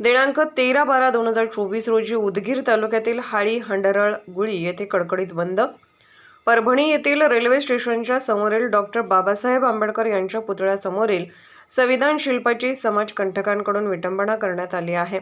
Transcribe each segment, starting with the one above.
दिनांक तेरा बारा दोन हजार चोवीस रोजी उदगीर तालुक्यातील हाळी हंडरळ गुळी येथे कडकडीत बंद. परभणी येथील रेल्वे स्टेशनच्या समोरील डॉक्टर बाबासाहेब आंबेडकर यांच्या पुतळ्यासमोरील संविधान शिल्पाची समाजकंटकांकडून विटंबना करण्यात आली आहे.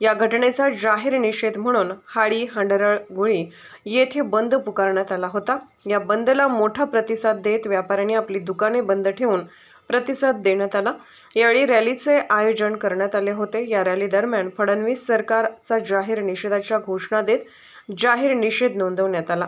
या घटनेचा जाहीर निषेध म्हणून हाडी हंडरळ गुळी येथे बंद पुकारण्यात आला होता. या बंदला मोठा प्रतिसाद देत व्यापाऱ्यांनी आपली दुकाने बंद ठेवून प्रतिसाद देण्यात आला. यावेळी रॅलीचे आयोजन करण्यात आले होते. या रॅली दरम्यान फडणवीस सरकारचा जाहीर निषेधाच्या घोषणा देत जाहीर निषेध नोंदवण्यात आला.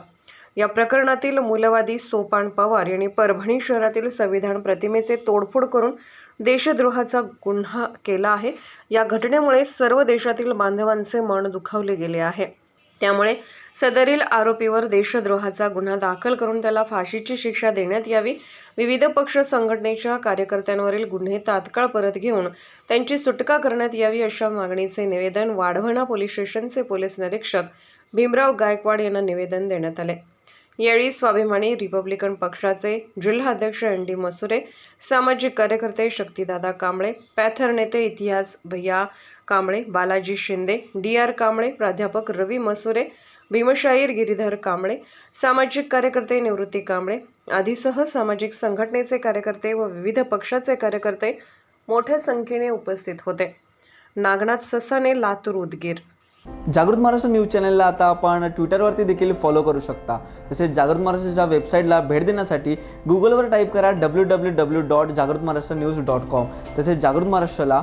या प्रकरणातील मूलवादी सोपान पवार यांनी परभणी शहरातील संविधान प्रतिमेचे तोडफोड करून देशद्रोहाचा गुन्हा केला आहे. या घटनेमुळे सर्व देशातील बांधवांचे मन दुखावले गेले आहे. त्यामुळे सदरील आरोपीवर देशद्रोहाचा गुन्हा दाखल करून त्याला फाशीची शिक्षा देण्यात यावी. विविध पक्ष संघटनेच्या कार्यकर्त्यांवरील गुन्हे तात्काळ परत घेऊन त्यांची सुटका करण्यात यावी अशा मागणीचे निवेदन वाढवणा पोलीस स्टेशनचे पोलीस निरीक्षक भीमराव गायकवाड यांना निवेदन देण्यात आले. यावेळी स्वाभिमानी रिपब्लिकन पक्षाचे जिल्हाध्यक्ष एन डी मसुरे सामाजिक कार्यकर्ते शक्तिदादा कांबळे पॅथर नेते इतिहास भैया कांबळे बालाजी शिंदे डी आर कांबळे प्राध्यापक रवी मसुरे भीमशाहीर गिरीधर कांबळे सामाजिक कार्यकर्ते निवृत्ती कांबळे आदीसह सामाजिक संघटनेचे कार्यकर्ते व विविध पक्षाचे कार्यकर्ते मोठ्या संख्येने उपस्थित होते. नागनाथ ससाने लातूर उदगीर. जागृत महाराष्ट्र न्यूज चॅनलला आता आपण ट्विटरवरती देखील फॉलो करू शकता. तसेच जागृत महाराष्ट्राच्या वेबसाईटला भेट देण्यासाठी गुगलवर टाईप करा डब्ल्यू डब्ल्यू डब्ल्यू डॉट जागृत महाराष्ट्र न्यूज डॉट कॉम तसेच जागृत महाराष्ट्राला